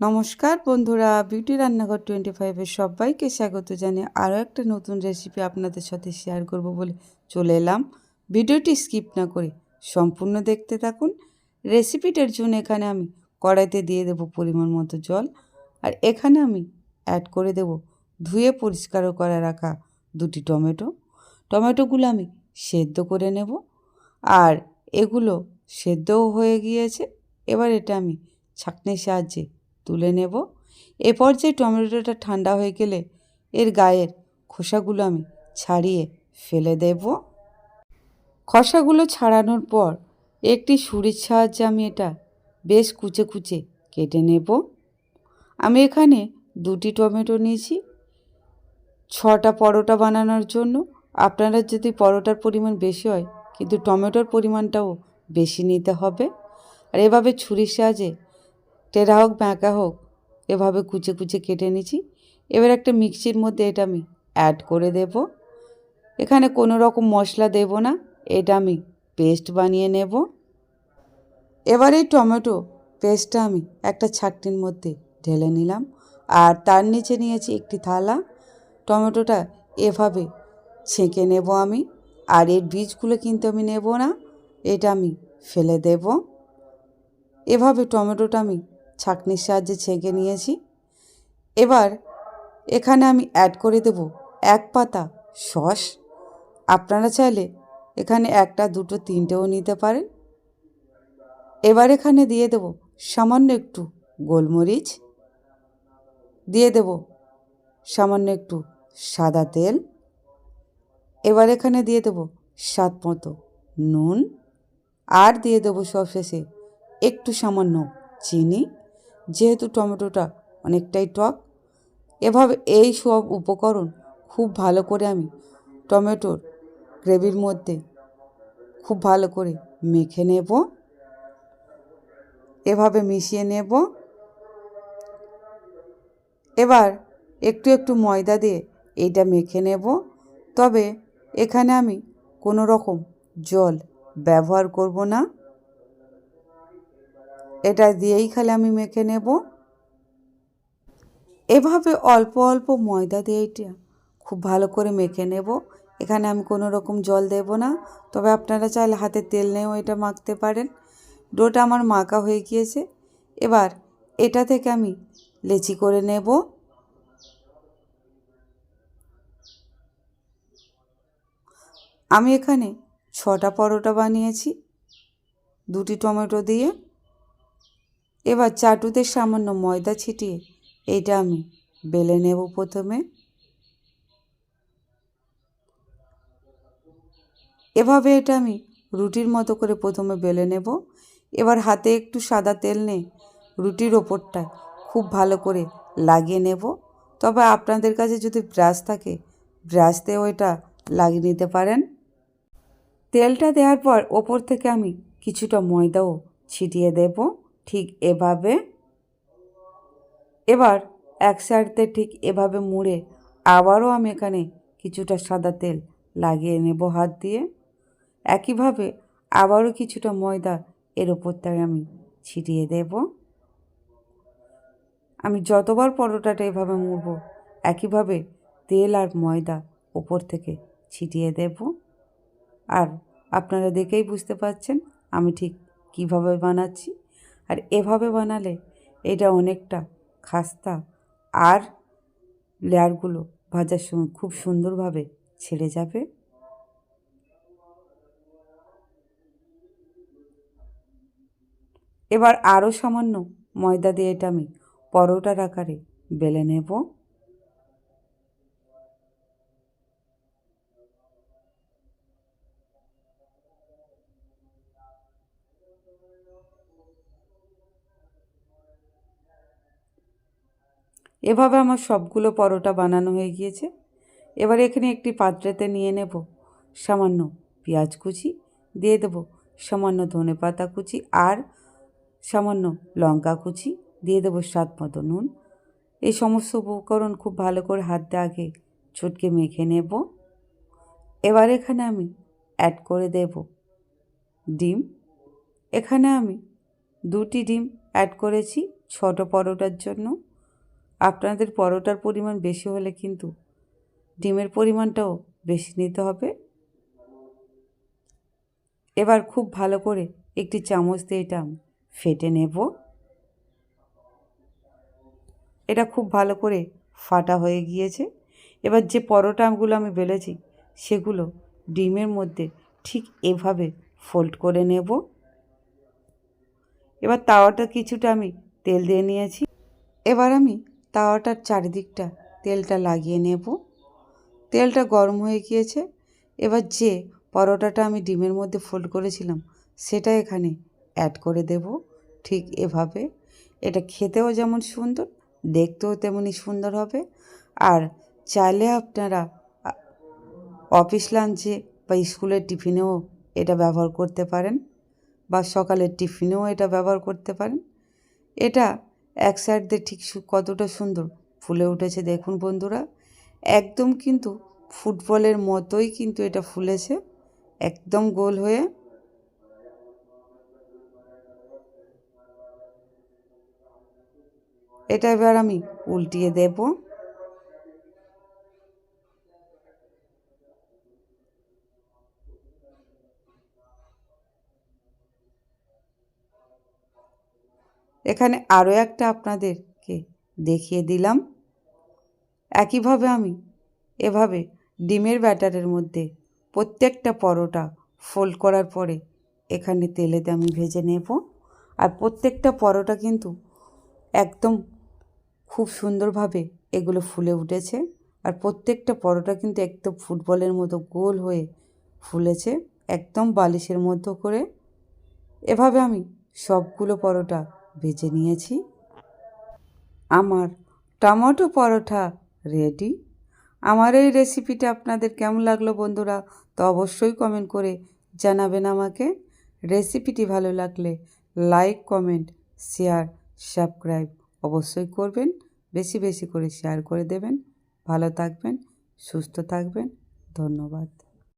নমস্কার বন্ধুরা বিউটি রান্নাঘর টোয়েন্টি ফাইভের সবাইকে স্বাগত জানিয়ে আরও একটা নতুন রেসিপি আপনাদের সাথে শেয়ার করব বলে চলে এলাম। ভিডিওটি স্কিপ না করে সম্পূর্ণ দেখতে থাকুন। রেসিপিটার জন্য এখানে আমি কড়াইতে দিয়ে দেব পরিমাণ মতো জল আর এখানে আমি অ্যাড করে দেব ধুয়ে পরিষ্কার করে রাখা দুটি টমেটো। টমেটোগুলো আমি সেদ্ধ করে নেব আর এগুলো সেদ্ধও হয়ে গিয়েছে। এবার এটা আমি ছাঁকনির সাহায্যে তুলে নেব। এ পর্যায়ে টমেটোটা ঠান্ডা হয়ে গেলে এর গায়ের খোসাগুলো আমি ছাড়িয়ে ফেলে দেব। খোসাগুলো ছাড়ানোর পর একটি ছুরির সাহায্যে আমি এটা বেশ কুচে কুচে কেটে নেব। আমি এখানে দুটি টমেটো নিয়েছি। ছটা পরোটা বানানোর জন্য। আপনারা যদি পরোটার পরিমাণ বেশি হয়, কিন্তু টমেটোর পরিমাণটাও বেশি নিতে হবে। আর এভাবে ছুরির সাহায্যে টেরা হোক ব্যাঁকা হোক, এভাবে কুচে কুচে কেটে নিচ্ছি। এবার একটা মিক্সির মধ্যে এটা আমি অ্যাড করে দেব। এখানে কোনো রকম মশলা দেব না, এটা আমি পেস্ট বানিয়ে নেব। এবার এই টমেটো পেস্টটা আমি একটা ছাকনির মধ্যে ঢেলে নিলাম। আর তার নিচে নিয়েছি একটি থালা। টমেটোটা এভাবে ছেঁকে নেব আমি। আর এর বীজগুলো কিন্তু আমি নেব না, এটা আমি ফেলে দেব। এভাবে টমেটোটা আমি ছাঁকনির সাহায্যে ছেঁকে নিয়েছি। এবার এখানে আমি অ্যাড করে দেব এক পাতা সস। আপনারা চাইলে এখানে একটা, দুটো, তিনটেও নিতে পারেন। এবার এখানে দিয়ে দেব সামান্য একটু গোলমরিচ। দিয়ে দেব সামান্য একটু সাদা তেল। এবার এখানে দিয়ে দেব স্বাদ মতো নুন। আর দিয়ে দেবো সবশেষে একটু সামান্য চিনি। যেহেতু টমেটোটা অনেকটাই টক, এভাবে এই সব উপকরণ খুব ভালো করে আমি টমেটোর গ্রেভির মধ্যে খুব ভালো করে মেখে নেব। এভাবে মিশিয়ে নেব। এবার একটু একটু ময়দা দিয়ে এইটা মেখে নেব। তবে এখানে আমি কোনো রকম জল ব্যবহার করব না। এটা দিয়েই খালি আমি মেখে নেব। এভাবে অল্প অল্প ময়দা দিয়ে এটা খুব ভালো করে মেখে নেব। এখানে আমি কোনো রকম জল দেব না। তবে আপনারা চাইলে হাতে তেল নিয়েও এটা মাখতে পারেন। ডোটা আমার মাখা হয়ে গিয়েছে। এবার এটা থেকে আমি লেচি করে নেব। আমি এখানে ছটা পরোটা বানিয়েছি। দুটি টমেটো দিয়ে। এবার চাটুতে সামান্য ময়দা ছিটিয়ে, এইটা আমি, বেলে নেব প্রথমে। এভাবে এটা আমি রুটির মতো করে প্রথমে বেলে নেব। এবার হাতে একটু সাদা তেল নিয়ে রুটির ওপরটা খুব ভালো করে লাগিয়ে নেব। তবে আপনাদের কাছে যদি ব্রাশ থাকে, ব্রাশ এটা লাগিয়ে নিতে পারেন। তেলটা দেওয়ার পর ওপর থেকে আমি কিছুটা ময়দাও ছিটিয়ে দেব। ঠিক এভাবে। এবার এক সাইডতে ঠিক এভাবে মুড়ে আবারও আমি এখানে কিছুটা সাদা তেল লাগিয়ে নেব হাত দিয়ে। একইভাবে আবারও কিছুটা ময়দা এর ওপর ওপরটায় আমি ছিটিয়ে দেব। আমি যতবার পরোটাটা এভাবে মুড়ব, একইভাবে তেল আর ময়দা ওপর থেকে ছিটিয়ে দেব। আর আপনারা দেখেই বুঝতে পারছেন আমি ঠিক কীভাবে বানাচ্ছি। আর এভাবে বানালে এটা অনেকটা খাস্তা আর লেয়ারগুলো ভাজার সময় খুব সুন্দরভাবে ছেড়ে যাবে। এবার আরও সামান্য ময়দা দিয়ে এটা আমি পরোটার আকারে বেলে নেব। এভাবে আমার সবগুলো পরোটা বানানো হয়ে গিয়েছে। এবার এখানে একটি পাত্রেতে নিয়ে নেব সামান্য পেঁয়াজ কুচি, দিয়ে দেব সামান্য ধনে পাতা কুচি আর সামান্য লঙ্কা কুচি, দিয়ে দেবো স্বাদ মতো নুন। এই সমস্ত উপকরণ খুব ভালো করে হাত দিয়ে আগে ছুটকে মেখে নেব। এবার এখানে আমি অ্যাড করে দেব ডিম। এখানে আমি দুটি ডিম অ্যাড করেছি ছোট পরোটার জন্য। আপনাদের পরোটার পরিমাণ বেশি হলে কিন্তু ডিমের পরিমাণটাও বেশি নিতে হবে। এবার খুব ভালো করে একটি চামচ দিয়ে এটা ফেটে নেব। এটা খুব ভালো করে ফাটা হয়ে গিয়েছে। এবার যে পরোটাগুলো আমি বেলেছি, সেগুলো ডিমের মধ্যে ঠিক এভাবে ফোল্ড করে নেব। এবার তাওয়াটা কিছুটা আমি তেল দিয়ে নিয়েছি। এবার আমি তাওয়াটার চারিদিকটা তেলটা লাগিয়ে নেব। তেলটা গরম হয়ে গিয়েছে। এবার যে পরোটাটা আমি ডিমের মধ্যে ফোল্ড করেছিলাম, সেটা এখানে অ্যাড করে দেব। ঠিক এভাবে। এটা খেতেও যেমন সুন্দর, দেখতেও তেমনই সুন্দর হবে। আর চাইলে আপনারা অফিস লাঞ্চে বা স্কুলের টিফিনেও এটা ব্যবহার করতে পারেন বা সকালের টিফিনেও এটা ব্যবহার করতে পারেন। এটা এক সাইড দিয়ে ঠিক কতটা সুন্দর। ফুলে উঠেছে, দেখুন বন্ধুরা। একদম কিন্তু ফুটবলের মতোই কিন্তু এটা ফুলেছে। একদম গোল হয়ে। এটা এবার আমি উল্টিয়ে দেব। এখানে আরও একটা আপনাদেরকে দেখিয়ে দিলাম। একইভাবে আমি এভাবে ডিমের ব্যাটারের মধ্যে প্রত্যেকটা পরোটা ফোল্ড করার পরে এখানে তেলেতে আমি ভেজে নেব। আর প্রত্যেকটা পরোটা কিন্তু একদম খুব সুন্দরভাবে এগুলো ফুলে উঠেছে। আর প্রত্যেকটা পরোটা কিন্তু একদম ফুটবলের মতো গোল হয়ে ফুলেছে, একদম বালিশের মতো করে। এভাবে আমি সবগুলো পরোটা ভেজে নিয়েছি। আমার টমেটো পরোটা রেডি আমার এই রেসিপিটা আপনাদের কেমন লাগল বন্ধুরা, তো অবশ্যই কমেন্ট করে জানাবেন আমাকে। রেসিপিটি ভালো লাগলে লাইক কমেন্ট শেয়ার সাবস্ক্রাইব অবশ্যই করবেন। বেশি বেশি করে শেয়ার করে দেবেন। ভালো থাকবেন, সুস্থ থাকবেন। ধন্যবাদ।